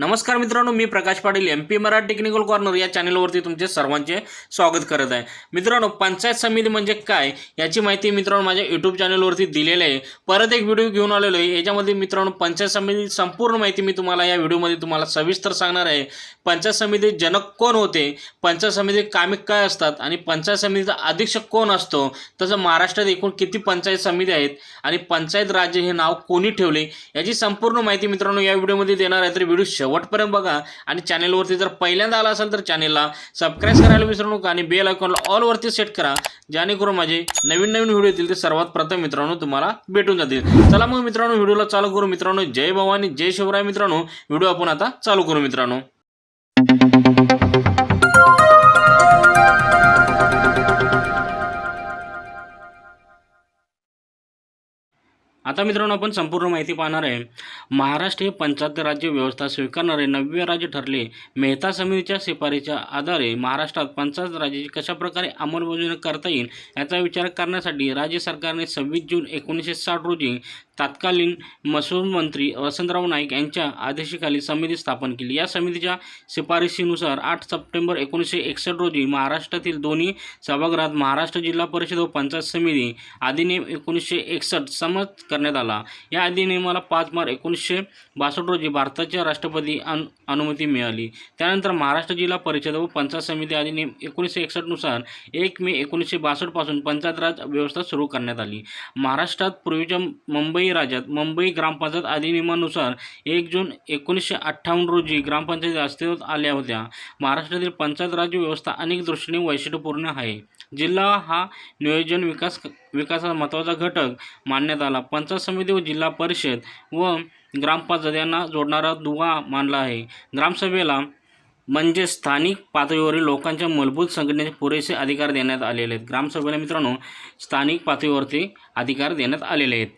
नमस्कार मित्रांनो मी Prakash Patil M P Marathi technical corner या चॅनलवरती तुमचे सर्वांचे स्वागत करत आहे. मित्रांनो पंचायत समिती म्हणजे काय याची माहिती मित्रांनो माझ्या यूट्यूब चॅनलवरती दिलेली आहे. परत एक व्हिडिओ घेऊन आलेलो आहे. याच्यामध्ये मित्रांनो पंचायत समिती संपूर्ण माहिती मी तुम्हाला या व्हिडिओमध्ये तुम्हाला सविस्तर सांगणार आहे. पंचायत समिती जनक कोण होते? पंचायत समिती कामे काय असतात? आणि पंचायत समितीचा अधीक्षक कोण असतो? तसं महाराष्ट्रात एकूण किती पंचायत समिती आहेत? आणि पंचायत राज्य हे नाव कोणी ठेवले? याची संपूर्ण माहिती मित्रांनो या व्हिडिओमध्ये देणार आहे. तर व्हिडिओ शेवटपर्यंत बघा. आणि चॅनेलवरती जर पहिल्यांदा आला असेल तर चॅनेलला सबस्क्राईब करायला विसरू नका आणि बेल आयकॉनला ऑलवरती सेट करा. जेणेकरून माझे नवीन नवीन व्हिडिओ येतील ते सर्वात प्रथम मित्रांनो तुम्हाला भेटून जातील. चला मग मित्रांनो व्हिडिओला चालू करू मित्रांनो. जय भवानी जय शिवराय मित्रांनो. व्हिडिओ आपण आता चालू करू मित्रांनो. आता मित्रांनो आपण संपूर्ण माहिती पाहणार आहे. महाराष्ट्र हे पंचायत राज्य व्यवस्था स्वीकारणारे नववे राज्य ठरले. मेहता समितीच्या शिफारीच्या आधारे महाराष्ट्रात पंचायत राज्याची कशाप्रकारे अंमलबजावणी करता येईल याचा विचार करण्यासाठी राज्य सरकारने सव्वीस जून एकोणीसशे साठ रोजी तत्कालीन महसूल मंत्री वसंतराव नाईक यांच्या आदेशाखाली समिती स्थापन केली. या समितीच्या शिफारशीनुसार आठ सप्टेंबर एकोणीसशे एकसष्ट रोजी महाराष्ट्रातील दोन्ही सभागृहात महाराष्ट्र जिल्हा परिषद व पंचायत समिती अधिनियम एकोणीसशे एकसष्ट समज करण्यात आला. या अधिनियमाला पाच मार्च एकोणीसशे बासष्ट रोजी भारताच्या राष्ट्रपती अनु अनुमती मिळाली. त्यानंतर महाराष्ट्र जिल्हा परिषद व पंचायत समिती अधिनियम एकोणीसशे एकसष्टनुसार एक मे एकोणीसशे बासष्टपासून पंचायत राज व्यवस्था सुरू करण्यात आली. महाराष्ट्रात पूर्वीच्या मुंबई राज्यात मुंबई ग्रामपंचायत अधिनियमानुसार एक जून एकोणीसशे अठ्ठावन्न रोजी ग्रामपंचायती अस्तित्वात आल्या होत्या. महाराष्ट्रातील पंचायत राज्य व्यवस्था अनेक दृष्टीने वैशिष्ट्यपूर्ण आहे. जिल्हा हा नियोजन विकास विकासाचा महत्त्वाचा घटक मानण्यात आला. पंचायत समिती व जिल्हा परिषद व ग्रामपंचायत यांना जोडणारा दुवा मानला आहे. ग्रामसभेला म्हणजे स्थानिक पातळीवरील लोकांच्या मूलभूत संघटनेचे पुरेसे अधिकार देण्यात आलेले आहेत. ग्रामसभेला मित्रांनो स्थानिक पातळीवरती अधिकार देण्यात आलेले आहेत.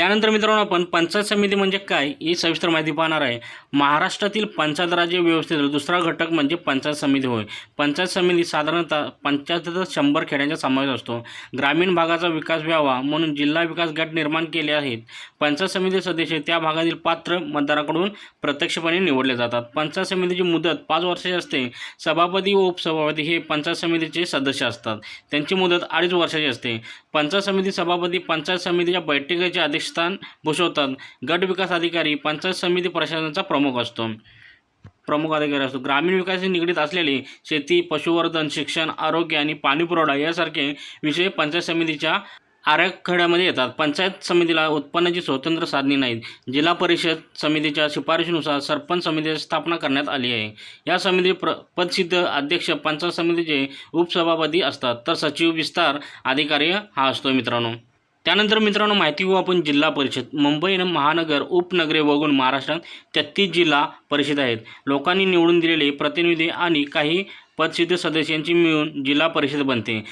त्यानंतर मित्रांनो आपण पंचायत समिती म्हणजे काय ही सविस्तर माहिती पाहणार आहे. महाराष्ट्रातील पंचायत राज्य व्यवस्थेतील दुसरा घटक म्हणजे पंचायत समिती होय. पंचायत समिती साधारणतः पंचायत शंभर खेड्यांचा समावेश असतो. ग्रामीण भागाचा विकास व्हावा म्हणून जिल्हा विकास गट निर्माण केले आहेत. पंचायत समिती सदस्य त्या भागातील पात्र मतदाराकडून प्रत्यक्षपणे निवडले जातात. पंचायत समितीची मुदत पाच वर्षाची असते. सभापती व उपसभापती हे पंचायत समितीचे सदस्य असतात. त्यांची मुदत अडीच वर्षाची असते. पंचायत समिती सभापती पंचायत समितीच्या बैठकीचे अध्यक्ष स्थान भूषवतात गट विकास अधिकारी पंचायत समिती प्रशासनाचा प्रमुख असतो. प्रमुख अधिकारी असतो. ग्रामीण विकासाशी निगडीत असलेले शेती पशुवर्धन शिक्षण आरोग्य आणि पाणीपुरवठा यासारखे विषय पंचायत समितीच्या आराखड्यामध्ये येतात. पंचायत समितीला उत्पन्नाची स्वतंत्र साधने नाहीत. जिल्हा परिषद समितीच्या शिफारशीनुसार सरपंच समितीची स्थापना करण्यात आली आहे. या समिती प्र पदसिद्ध अध्यक्ष पंचायत समितीचे उपसभापती असतात. तर सचिव विस्तार अधिकारी हा असतो मित्रांनो. त्यानंतर मित्रांनो माहिती घेऊ आपण जिल्हा परिषद मुंबई महानगर उपनगरे वगळून महाराष्ट्रात तेहतीस जिल्हा परिषद आहेत. लोकांनी निवडून दिलेले प्रतिनिधी आणि काही पदसिद्ध सदस्यांची मिळून जिल्हा परिषद बनते.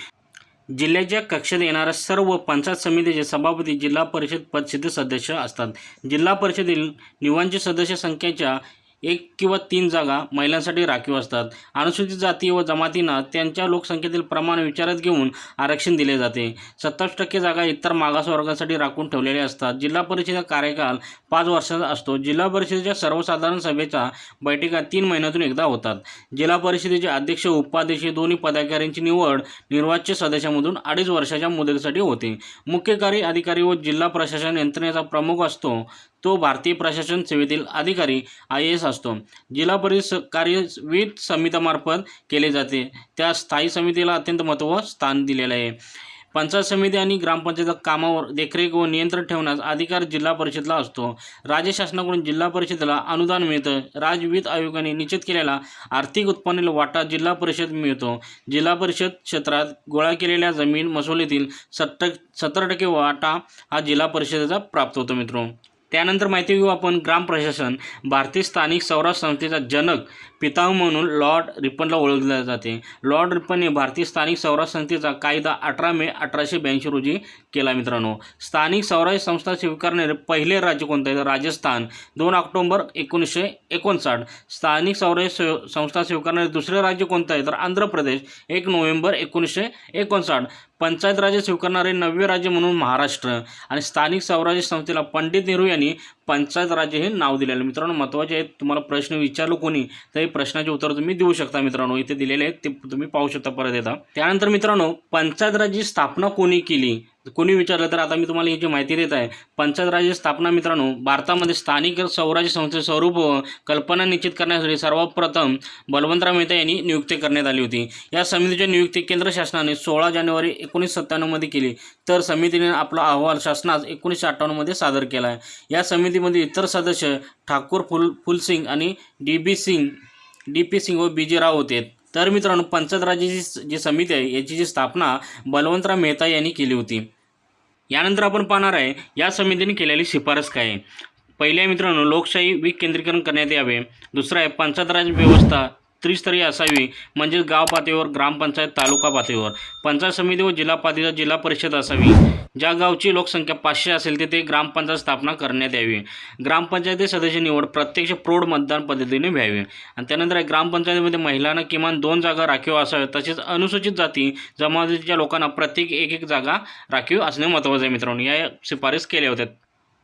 जिल्ह्याच्या कक्षेत येणाऱ्या सर्व पंचायत समितीचे सभापती जिल्हा परिषद पदसिद्ध सदस्य असतात. जिल्हा परिषदेतील निवांचे सदस्य संख्येच्या एक किंवा तीन जागा महिलांसाठी राखीव असतात. अनुसूचित जाती व जमातींना त्यांच्या लोकसंख्येतील प्रमाण विचारात घेऊन आरक्षण दिले जाते. सत्तावीस टक्के जागा इतर मागासवर्गासाठी राखून ठेवलेल्या असतात. जिल्हा परिषदेचा कार्यकाल पाच वर्षाचा असतो. जिल्हा परिषदेच्या सर्वसाधारण सभेच्या बैठका तीन महिन्यातून एकदा होतात. जिल्हा परिषदेचे अध्यक्ष उपाध्यक्ष दोन्ही पदाधिकाऱ्यांची निवड निर्वाच्य सदस्यामधून अडीच वर्षाच्या मुदतीसाठी होते. मुख्य कार्य अधिकारी व जिल्हा प्रशासन यंत्रणेचा प्रमुख असतो. तो भारतीय प्रशासन सेवेतील अधिकारी आय ए एस असतो. जिल्हा परिषद कार्य विविध समित्यामार्फत केले जाते. त्या स्थायी समितीला अत्यंत महत्त्व स्थान दिलेलं आहे. पंचायत समिती आणि ग्रामपंचायत कामावर देखरेख व नियंत्रण ठेवण्यास अधिकार जिल्हा परिषदला असतो. राज्य शासनाकडून जिल्हा परिषदेला अनुदान मिळतं. राजवित आयोगाने निश्चित केलेला आर्थिक उत्पन्न वाटा जिल्हा परिषद मिळतो. जिल्हा परिषद क्षेत्रात गोळा केलेल्या जमीन मसुलीतील सत्तर सत्तर टक्के वाटा हा जिल्हा परिषदेचा प्राप्त होतो मित्रो. त्यानंतर माहिती घेऊ आपण ग्राम प्रशासन भारतीय स्थानिक स्वराज्य संस्थेचा जनक पितामह म्हणून लॉर्ड रिपनला ओळखले जाते. लॉर्ड रिपनने भारतीय स्थानिक स्वराज्य संस्थेचा कायदा अठरा मे अठराशे ब्याऐंशी रोजी केला मित्रांनो. स्थानिक स्वराज्य संस्था स्वीकारणारे पहिले राज्य कोणते? तर राजस्थान. दोन ऑक्टोबर एकोणीसशे एकोणसाठ. स्थानिक स्वराज्य स्व- संस्था स्वीकारणारे दुसरे राज्य कोणतं आहे? तर आंध्र प्रदेश. एक नोव्हेंबर एकोणीसशे एकोणसाठ. पंचायत राज्य स्वीकारणारे नववे राज्य म्हणून महाराष्ट्र. आणि स्थानिक स्वराज्य संस्थेला पंडित नेहरू यांनी पंचायत राज्य हे नाव दिलेलं आहे. मित्रांनो महत्त्वाचे आहेत तुम्हाला प्रश्न विचारलो कोणी तर हे प्रश्नाचे उत्तर तुम्ही देऊ शकता मित्रांनो. इथे दिलेले आहेत ते तुम्ही पाहू शकता परत येता त्यानंतर मित्रांनो पंचायत राज्य स्थापना कोणी केली? कोणी विचारलं तर आता मी तुम्हाला याची माहिती देत आहे. पंचायत राज्य स्थापना मित्रांनो भारतामध्ये स्थानिक स्वराज्य संस्थेचे स्वरूप कल्पना निश्चित करण्यासाठी सर्वप्रथम बलवंतराव मेहता यांनी नियुक्ती करण्यात आली होती. या समितीची नियुक्ती केंद्र शासनाने सोळा जानेवारी एकोणीसशे सत्त्याण्णवमध्ये केली. तर समितीने आपला अहवाल शासनास एकोणीसशे अठ्ठावन्नमध्ये सादर केला आहे. या समिती समितीमध्ये इतर सदस्य ठाकूर फुल फुलसिंग आणि D B Singh D P Singh व बी जे राव होते. तर मित्रांनो पंचायत राज्याची जी समिती आहे याची जी स्थापना बलवंतराव मेहता यांनी केली होती. यानंतर आपण पाहणार आहे या समितीने केलेली शिफारस काय आहे. पहिल्या मित्रांनो लोकशाही विकेंद्रीकरण करण्यात यावे. दुसरं आहे पंचायत राज व्यवस्था त्रिस्तरीय असावी म्हणजेच गाव पातळीवर ग्रामपंचायत तालुका पातळीवर. पंचायत समिती व जिल्हा पातळीवर जिल्हा परिषद असावी. ज्या गावची लोकसंख्या पाचशे असेल तिथे ग्रामपंचायत स्थापना करण्यात यावी. ग्रामपंचायती सदस्य निवड प्रत्यक्ष प्रौढ मतदान पद्धतीने व्हावी आणि त्यानंतर ग्रामपंचायतीमध्ये महिलांना किमान दोन जागा राखीव असाव्यात. तसेच अनुसूचित जाती जमातीच्या लोकांना प्रत्येक एक एक जागा राखीव असणे महत्त्वाचं आहे मित्रांनो. या शिफारस केल्या होत्या.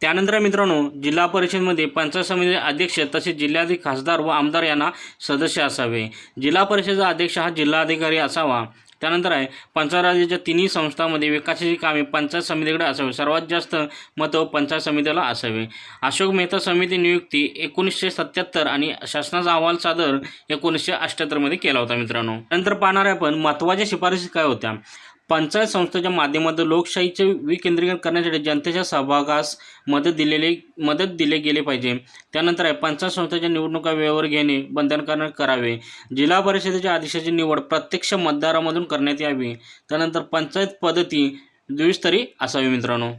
त्यानंतर मित्रांनो जिल्हा परिषदमध्ये पंचायत समिती अध्यक्ष तसेच जिल्ह्यातील खासदार व आमदार यांना सदस्य असावे. जिल्हा परिषदेचा अध्यक्ष हा जिल्हाधिकारी असावा. त्यानंतर आहे पंचायत राज्याच्या तिन्ही संस्थांमध्ये विकासाची कामे पंचायत समितीकडे असावे. सर्वात जास्त मतं पंचायत समितीला असावे. अशोक मेहता समिती नियुक्ती एकोणीसशे सत्याहत्तर आणि शासनाचा अहवाल सादर एकोणीसशे अठ्ठ्याहत्तरमध्ये केला होता मित्रांनो. नंतर पाहणार आहे आपण महत्त्वाच्या शिफारसी काय होत्या? पंचायत संस्थेच्या माध्यमातून लोकशाहीचे विकेंद्रीकरण करण्यासाठी जनतेच्या सहभागास मदत दिलेले मदत दिले गेले पाहिजे. त्यानंतर आहे पंचायत संस्थेच्या निवडणुका वेळेवर घेणे बंधनकारक करावे. जिल्हा परिषदेच्या आदेशाची निवड प्रत्यक्ष मतदारामधून करण्यात यावी. त्यानंतर पंचायत पद्धती द्विस्तरी असावी मित्रांनो.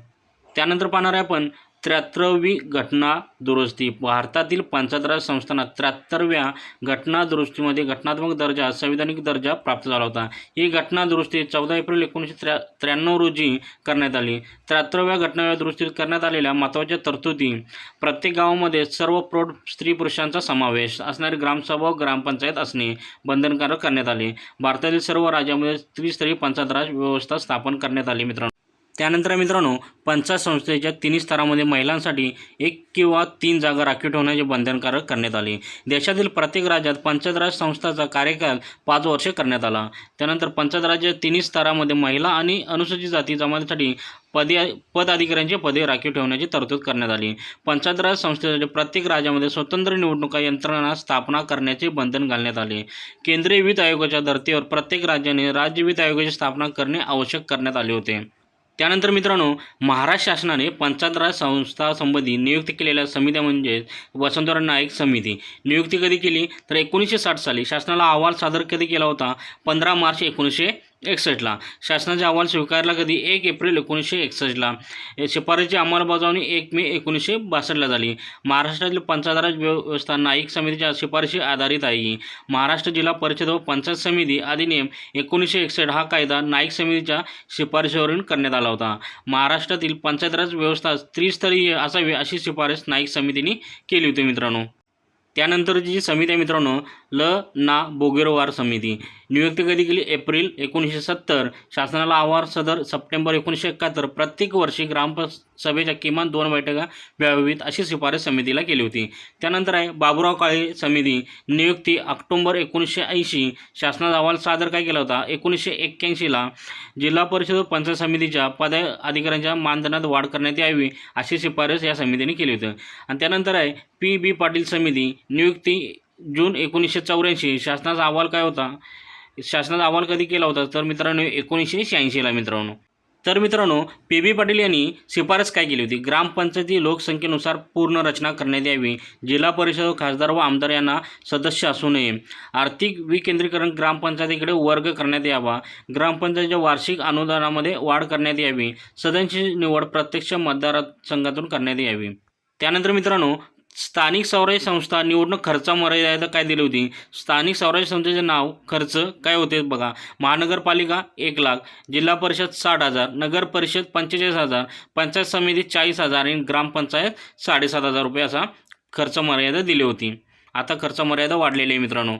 त्यानंतर पाहणार आहे आपण त्र्याहत्तरवी घटना दुरुस्ती. भारतातील पंचायत राज संस्थांना त्र्याहत्तरव्या घटना दुरुस्तीमध्ये घटनात्मक दर्जा संविधानिक दर्जा प्राप्त झाला होता. ही घटना दुरुस्ती चौदा एप्रिल एकोणीसशे त्र्या त्र्याण्णव रोजी करण्यात आली. त्र्याहत्तरव्या घटनाव्या दुरुस्तीत करण्यात आलेल्या महत्त्वाच्या तरतुदी. प्रत्येक गावामध्ये सर्व प्रौढ स्त्री पुरुषांचा समावेश असणारी ग्रामसभा व ग्रामपंचायत असणे बंधनकारक करण्यात आले. भारतातील सर्व राज्यामध्ये त्रिस्तरीय पंचायत राज व्यवस्था स्थापन करण्यात आली मित्रांनो. त्यानंतर मित्रांनो पंचायत संस्थेच्या तिन्ही स्तरामध्ये महिलांसाठी एक किंवा तीन जागा राखीव ठेवण्याचे बंधनकारक करण्यात आले. देशातील प्रत्येक राज्यात पंचायत राज संस्थाचा कार्यकाल पाच वर्षे करण्यात आला. त्यानंतर पंचायत राज्य तिन्ही स्तरामध्ये महिला आणि अनुसूचित जाती जमातीसाठी पदे पदाधिकाऱ्यांची पदे राखीव ठेवण्याची तरतूद करण्यात आली. पंचायत राज संस्थेसाठी प्रत्येक राज्यामध्ये स्वतंत्र निवडणुका यंत्रणा स्थापना करण्याचे बंधन घालण्यात आले. केंद्रीय वित्त आयोगाच्या धर्तीवर प्रत्येक राज्याने राज्य वित्त आयोगाची स्थापना करणे आवश्यक करण्यात आले होते. त्यानंतर मित्रांनो महाराष्ट्र शासनाने पंचायत राज संस्था नियुक्त केलेल्या समित्या म्हणजेच वसंतराव नाईक समिती. नियुक्ती कधी केली? तर एकोणीसशे साठ साली शासनाला अहवाल सादर कधी केला होता? पंधरा मार्च एकोणीसशे एकसष्टला. शासनाचा अहवाल स्वीकारला कधी? एक एप्रिल एकोणीसशे एकसष्टला. शिफारसीची अंमलबजावणी एक मे एकोणीसशे बासष्टला झाली. महाराष्ट्रातील पंचायत राज व्यवस्था नाईक समितीच्या शिफारशी आधारित आहे महाराष्ट्र जिल्हा परिषद व पंचायत समिती अधिनियम एकोणीसशे एकसष्ट हा कायदा नाईक समितीच्या शिफारशीवरून करण्यात आला होता. महाराष्ट्रातील पंचायत राज व्यवस्था त्रिस्तरीय असावी अशी शिफारस नाईक समितीने केली होती मित्रांनो. त्यानंतरची जी समिती आहे मित्रांनो ल ना बोगेरवार समिती. नियुक्ती कधी केली? एप्रिल एकोणीसशे सत्तर. शासनाला अहवाल सदर सप्टेंबर एकोणीसशे एकाहत्तर. प्रत्येक वर्षी ग्रामसभेच्या किमान दोन बैठका व्यावीत अशी शिफारस समितीला केली होती. त्यानंतर आहे बाबुराव काळे समिती नियुक्ती ऑक्टोंबर एकोणीसशे ऐंशी. शासनाचा अहवाल सादर काय केला होता? एकोणीसशे एक्क्याऐंशीला जिल्हा परिषद व पंचायत समितीच्या पद अधिकाऱ्यांच्या मानधनात वाढ करण्यात यावी अशी शिफारस या समितीने केली होती. आणि त्यानंतर आहे पी बी पाटील समिती नियुक्ती जून एकोणीसशे चौऱ्याऐंशी. शासनाचा अहवाल काय होता? शासनाचा अहवाल कधी केला होता? तर मित्रांनो एकोणीसशे शहाऐंशीला मित्रांनो. तर मित्रांनो पी बी पाटील यांनी शिफारस काय केली होती? ग्रामपंचायती लोकसंख्येनुसार पूर्ण रचना करण्यात यावी. जिल्हा परिषद खासदार व आमदार यांना सदस्य असू नये. आर्थिक विकेंद्रीकरण ग्रामपंचायतीकडे वर्ग करण्यात यावा. ग्रामपंचायतीच्या वार्षिक अनुदानामध्ये वाढ करण्यात यावी. सदनची निवड प्रत्यक्ष मतदारसंघातून करण्यात यावी. त्यानंतर मित्रांनो स्थानिक स्वराज्य संस्था निवडणूक खर्च मर्यादा काय दिली होती? स्थानिक स्वराज्य संस्थेचे नाव खर्च काय होते बघा. महानगरपालिका एक लाख जिल्हा परिषद साठ हजार नगर परिषद पंचेचाळीस हजार पंचायत समिती चाळीस हजार आणि ग्रामपंचायत साडेसात हजार रुपये असा खर्च मर्यादा दिली होती. आता खर्च मर्यादा वाढलेली आहे मित्रांनो.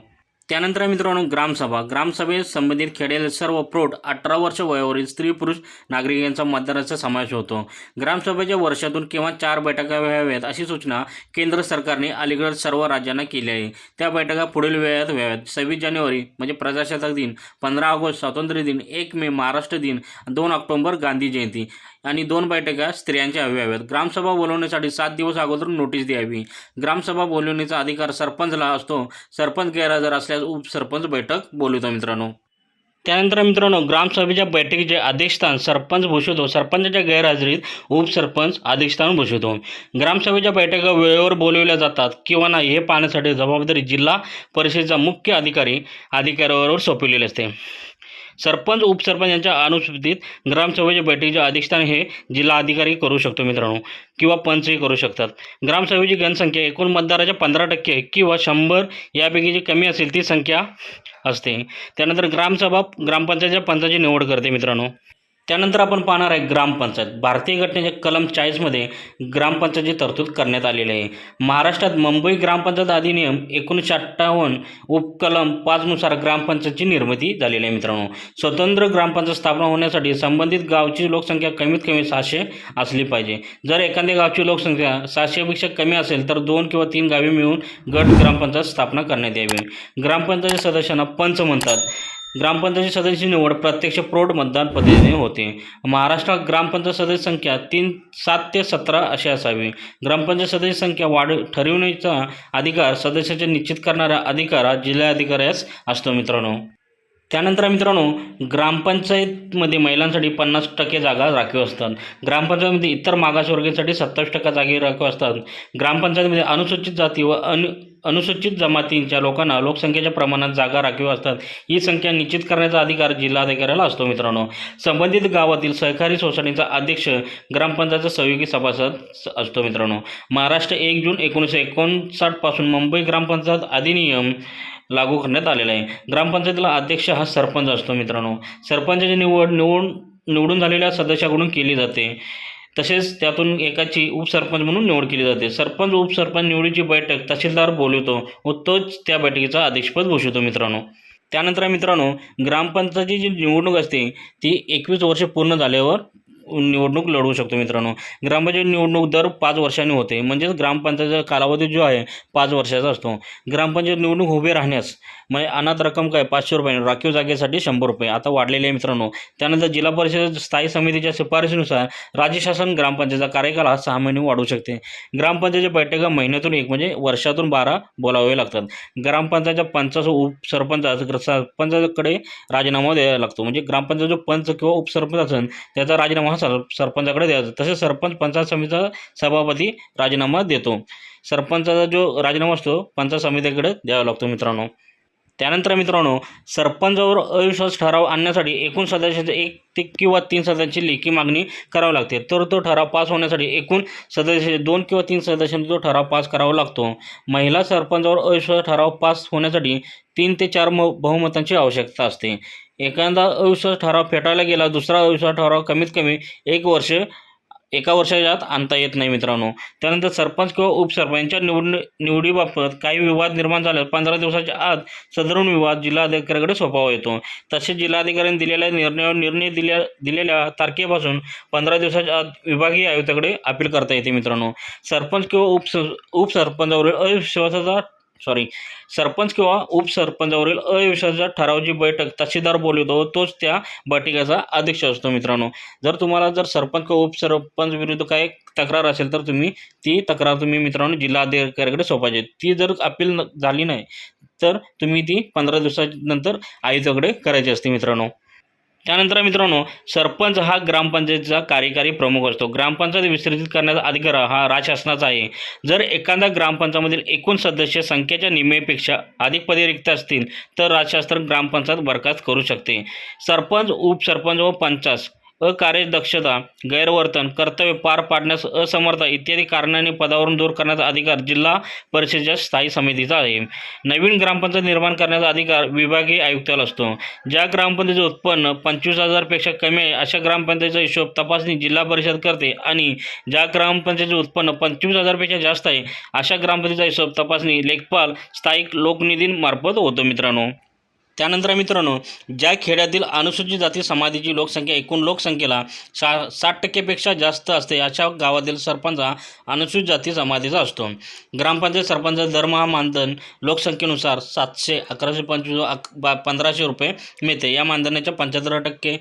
त्यानंतर मित्रांनो ग्रामसभा. ग्रामसभेत संबंधित खेडेल सर्व प्रौढ अठरा वर्ष वयावरील स्त्री पुरुष नागरिकांचा मतदाराचा समावेश होतो. ग्रामसभेच्या वर्षातून किंवा चार बैठका व्हाव्यात अशी सूचना केंद्र सरकारने अलीकडे सर्व राज्यांना केली आहे. त्या बैठका पुढील वेळात व्हाव्यात. सव्वीस जानेवारी म्हणजे प्रजासत्ताक दिन पंधरा ऑगस्ट स्वातंत्र्य दिन एक मे महाराष्ट्र दिन दोन ऑक्टोबर गांधी जयंती आणि दोन बैठका स्त्रियांच्या हव्याव्यात ग्रामसभा बोलवण्यासाठी सात दिवस अगोदर नोटीस द्यावी. ग्रामसभा बोलवण्याचा अधिकार सरपंचला असतो. सरपंच गैरहजर असल्या पंचायत उपसरपंच बैठक बोलवतो मित्रांनो. त्यानंतर मित्रांनो ग्रामसभेच्या बैठकीचे अध्यक्षस्थान सरपंच भूषवतो. सरपंचाच्या गैरहजेरीत उपसरपंच अध्यक्षस्थान भूषवतो. ग्रामसभेच्या बैठका वेळेवर बोलवल्या जातात किंवा नाही हे पाहण्यासाठी जबाबदारी जिल्हा परिषदेचा मुख्य अधिकारी अधिकाऱ्यावर सोपवलेली असते. सरपंच उपसरपंच यांच्या अनुपस्थितीत ग्रामसभेच्या बैठकीचे अधिष्ठान हे जिल्हा अधिकारी करू शकतो मित्रांनो किंवा पंचही करू शकतात. ग्रामसभेची जनसंख्या एकूण मतदाराच्या पंधरा टक्के किंवा शंभर यापैकी जी कमी असेल ती संख्या असते. त्यानंतर ग्रामसभा ग्रामपंचायतच्या पंचाची निवड करते मित्रांनो. त्यानंतर आपण पाहणार आहे ग्रामपंचायत. भारतीय घटनेच्या कलम चाळीसमध्ये ग्रामपंचायतची तरतूद करण्यात आलेली आहे. महाराष्ट्रात मुंबई ग्रामपंचायत अधिनियम एकोणीसशे अठ्ठावन्न उपकलम पाचनुसार ग्रामपंचायतची निर्मिती झालेली आहे मित्रांनो. स्वतंत्र ग्रामपंचायत स्थापना होण्यासाठी संबंधित गावची लोकसंख्या कमीत कमी सहाशे असली पाहिजे. जर एखाद्या गावची लोकसंख्या सहाशेपेक्षा कमी असेल तर दोन किंवा तीन गावे मिळून गट ग्रामपंचायत स्थापना करण्यात यावी. ग्रामपंचायत सदस्यांना पंच म्हणतात. ग्रामपंचायत सदस्याची निवड प्रत्यक्ष प्रौढ मतदान पद्धतीने होते. महाराष्ट्रात ग्रामपंचायत सदस्य संख्या तीन सात ते सतरा अशी असावी. ग्रामपंचायत सदस्य संख्या वाढ ठरविण्याचा अधिकार सदस्याचे निश्चित करणारा अधिकार हा जिल्हाधिकाऱ्यास असतो मित्रांनो. त्यानंतर मित्रांनो ग्रामपंचायतमध्ये महिलांसाठी पन्नास टक्के जागा राखीव असतात. ग्रामपंचायतमध्ये इतर मागासवर्गीयांसाठी सत्तावीस टक्के जागे राखीव असतात. ग्रामपंचायतमध्ये अनुसूचित जाती व अनु अनुसूचित जमातींच्या लोकांना लोकसंख्येच्या प्रमाणात जागा राखीव असतात. ही संख्या निश्चित करण्याचा अधिकार जिल्हाधिकाऱ्याला असतो मित्रांनो. संबंधित गावातील सहकारी सोसायटीचा अध्यक्ष ग्रामपंचायतचा सहयोगी सभासद असतो मित्रांनो. महाराष्ट्र एक जून एकोणीसशे एकोणसाठपासून मुंबई ग्रामपंचायत अधिनियम लागू करण्यात आलेला आहे. ग्रामपंचायतीला अध्यक्ष हा सरपंच असतो मित्रांनो. सरपंचाची निवड निवडून निवडून झालेल्या सदस्याकडून केली जाते. तसेच त्यातून एकाची उपसरपंच म्हणून निवड केली जाते. सरपंच उपसरपंच निवडीची बैठक तहसीलदार बोलवतो व तोच त्या बैठकीचा अध्यक्षपद भूषवतो मित्रांनो. त्यानंतर मित्रांनो ग्रामपंचायतीची जी निवडणूक असते ती एकवीस वर्ष पूर्ण झाल्यावर निवडणूक लढवू शकतो मित्रांनो. ग्रामपंचायत निवडणूक दर पाच वर्षांनी होते. म्हणजेच ग्रामपंचायतीचा कालावधी जो आहे पाच वर्षाचा असतो. ग्रामपंचायत निवडणूक उभे राहण्यास म्हणजे अनाथ रक्कम काय? पाचशे रुपये राखीव जागेसाठी शंभर रुपये. आता वाढलेले आहे मित्रांनो. त्यानंतर जिल्हा परिषद स्थायी समितीच्या शिफारशीनुसार राज्य शासन ग्रामपंचायतचा कार्यकाल हा सहा महिने वाढू शकते. ग्रामपंचायतीच्या बैठका महिन्यातून एक म्हणजे वर्षातून बारा बोलावे लागतात. ग्रामपंचायतच्या पंचास उपसरपंचास सरपंचाकडे राजीनामा द्यावा लागतो. म्हणजे ग्रामपंचायत जो पंच किंवा उपसरपंच असेल त्याचा राजीनामा हा सर सरपंचाकडे द्यायचा तसेच सरपंच पंचायत समितीचा सभापती राजीनामा देतो. सरपंचाचा जो राजीनामा असतो पंचायत समितीकडे द्यावा लागतो मित्रांनो. त्यानंतर मित्रांनो सरपंचावर अविश्वास ठराव आणण्यासाठी एकूण सदस्याचे एक ते किंवा तीन सदस्यांची लेखी मागणी करावी लागते. तर तो ठराव पास होण्यासाठी एकूण सदस्याचे दोन किंवा तीन सदस्यांनी तो ठराव पास करावा लागतो. महिला सरपंचावर अविश्वास ठराव पास होण्यासाठी तीन ते चार म बहुमतांची आवश्यकता असते. एखादा अविश्वास ठराव फेटाळला गेला दुसरा अविश्वास ठराव कमीत कमी एक वर्ष एका वर्षाच्या आत आणता येत नाही मित्रांनो. त्यानंतर सरपंच किंवा उपसरपंचच्या निवड निवडीबाबत काही विवाद निर्माण झाल्यास पंधरा दिवसाच्या आत सदरून विवाद जिल्हाधिकाऱ्याकडे सोपावा येतो. तसेच जिल्हाधिकाऱ्यांनी दिलेल्या निर्णयावर निर्णय दिल्या दिलेल्या तारखेपासून पंधरा दिवसाच्या आत विभागीय आयुक्ताकडे अपील करता येते मित्रांनो. सरपंच किंवा उपस उपसरपंचावरील अविश्वासाचा सॉरी सरपंच किंवा उपसरपंचावरील अविश्वासाच्या ठरावची बैठक तहसीलदार बोलवतो तोच त्या बैठकीचा अध्यक्ष असतो मित्रांनो. जर तुम्हाला जर सरपंच किंवा उपसरपंच विरुद्ध काय तक्रार असेल तर तुम्ही ती तक्रार तुम्ही मित्रांनो जिल्हाधिकाऱ्याकडे सोपायची ती जर अपील न- झाली नाही तर तुम्ही ती पंधरा दिवसानंतर आयुक्ताकडे करायची असते मित्रांनो. त्यानंतर मित्रांनो सरपंच हा ग्रामपंचायतीचा कार्यकारी प्रमुख असतो. ग्रामपंचायत विस्तृत करण्याचा अधिकार हा राज्यशासनाचा आहे. जर एखाद्या ग्रामपंचायतमधील एकूण सदस्य संख्येच्या निम्मेपेक्षा अधिक पदे रिक्त असतील तर राज्यशास्त्र ग्रामपंचायत बरखास्त करू शकते. सरपंच उपसरपंच व पंचास अकार्यदक्षता गैरवर्तन कर्तव्य पार पाडण्यास असमर्थ इत्यादी कारणाने पदावरून दूर करण्याचा अधिकार जिल्हा परिषदेच्या स्थायी समितीचा आहे. नवीन ग्रामपंचायत निर्माण करण्याचा अधिकार विभागीय आयुक्ताला असतो. ज्या ग्रामपंचायतीचे उत्पन्न पंचवीस हजारपेक्षा कमी आहे अशा ग्रामपंचायतीचा हिशोब तपासणी जिल्हा परिषद करते आणि ज्या ग्रामपंचायतीचे उत्पन्न पंचवीस हजारपेक्षा जास्त आहे अशा ग्रामपंचायतीचा हिशोब तपासणी लेखपाल स्थायिक लोकनिधींमार्फत होतो मित्रांनो. त्यानंतर मित्रांनो ज्या खेड्यातील अनुसूचित जाती समाधीची लोकसंख्या एकूण लोकसंख्येला सा साठ टक्केपेक्षा जास्त असते अशा गावातील सरपंच हा अनुसूचित जाती समाधीचा असतो. ग्रामपंचायत सरपंच दरमहा मानधन लोकसंख्येनुसार सातशे अकराशे पंचवीस अक बा पंधराशे रुपये मिळते. या मानधनाच्या पंच्याहत्तर टक्के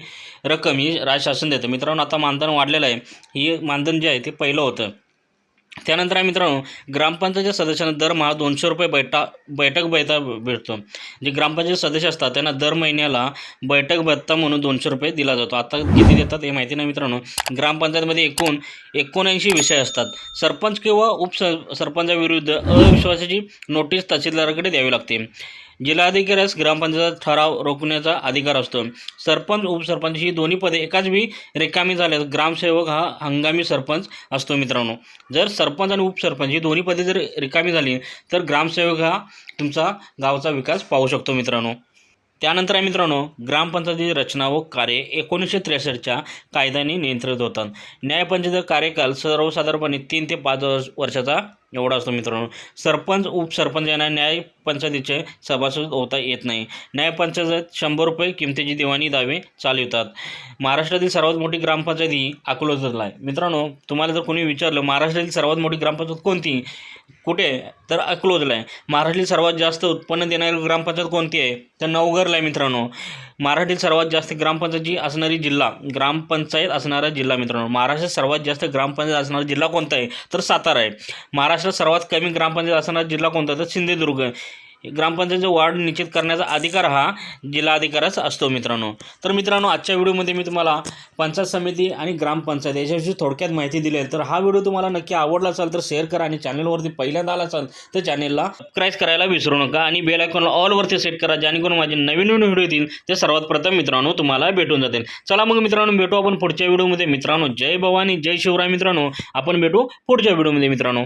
रक्कम ही राज्य शासन देतं. मित्रांनो आता मानधन वाढलेलं आहे. ही मानधन जे आहे ते पहिलं होतं. त्यानंतर आहे मित्रांनो ग्रामपंचायतच्या सदस्यांना दरमहा दोनशे रुपये बैठा बैठक भत्ता भेटतो. जे ग्रामपंचायत सदस्य असतात त्यांना दर महिन्याला बैठक भत्ता म्हणून दोनशे रुपये दिला जातो. आता किती देतात हे माहिती नाही मित्रांनो. ग्रामपंचायतमध्ये एकूण एकोणऐंशी विषय असतात. सरपंच किंवा उपस सरपंचाविरुद्ध अविश्वासाची नोटीस तहसीलदाराकडे द्यावी लागते. जिल्हाधिकाऱ्यास ग्रामपंचायत ठराव रोखण्याचा अधिकार असतो. सरपंच उपसरपंच ही दोन्ही पदे एकाच वेळी रिकामी झाल्यास ग्रामसेवक हा हंगामी सरपंच असतो मित्रांनो. जर सरपंच आणि उपसरपंच ही दोन्ही पदे जर रिकामी झाली तर ग्रामसेवक हा तुमचा गावचा विकास पाहू शकतो मित्रांनो. त्यानंतर आहे मित्रांनो ग्रामपंचायतीची रचना व कार्य एकोणीसशे त्रेसष्टच्या कायद्याने नियंत्रित होतात. न्यायपंचायत कार्यकाल सर्वसाधारणपणे तीन ते पाच वर्ष वर्षाचा एवढा असतो मित्रांनो. सरपंच उपसरपंच यांना न्यायपंचायतीचे सभासद होता येत नाही. न्यायपंचायत शंभर रुपये किमतीची दिवाणी दावे चालवितात. महाराष्ट्रातील सर्वात मोठी ग्रामपंचायत ही अकोलाजला आहे. मित्रांनो तुम्हाला जर कोणी विचारलं महाराष्ट्रातील सर्वात मोठी ग्रामपंचायत कोणती? कुठे? आहे तर अकलोजला आहे. महाराष्ट्रातील सर्वात जास्त उत्पन्न देणारी ग्रामपंचायत कोणती आहे? तर नवघरला आहे मित्रांनो. महाराष्ट्रातील सर्वात जास्त ग्रामपंचायतची असणारी जिल्हा ग्रामपंचायत असणारा जिल्हा मित्रांनो. महाराष्ट्रात सर्वात जास्त ग्रामपंचायत असणारा जिल्हा कोणता आहे? तर सातारा आहे. महाराष्ट्र महाराष्ट्रात सर्वात कमी ग्रामपंचायत असणारा जिल्हा कोणता? तर सिंधुदुर्ग. ग्रामपंचायतचा वार्ड निश्चित करण्याचा अधिकार हा जिल्हाधिकाराच असतो मित्रांनो. तर मित्रांनो आजच्या व्हिडिओमध्ये मी तुम्हाला पंचायत समिती आणि ग्रामपंचायत याच्याविषयी थोडक्यात माहिती दिली आहे. तर हा व्हिडिओ तुम्हाला नक्की आवडला असेल तर शेअर करा आणि चॅनलवरती पहिल्यांदा आला असाल तर चॅनलला सबस्क्राईब करायला विसरू नका आणि बेल आयकॉनला ऑलवरती सेट करा जेणेकरून माझे नवीन नवीन व्हिडिओ येतील. ते सर्वात प्रथम मित्रांनो तुम्हाला भेटून जातील. चला मग मित्रांनो भेटू आपण पुढच्या व्हिडिओमध्ये. मित्रांनो जय भवानी जय शिवराय मित्रांनो. आपण भेटू पुढच्या व्हिडिओमध्ये मित्रांनो.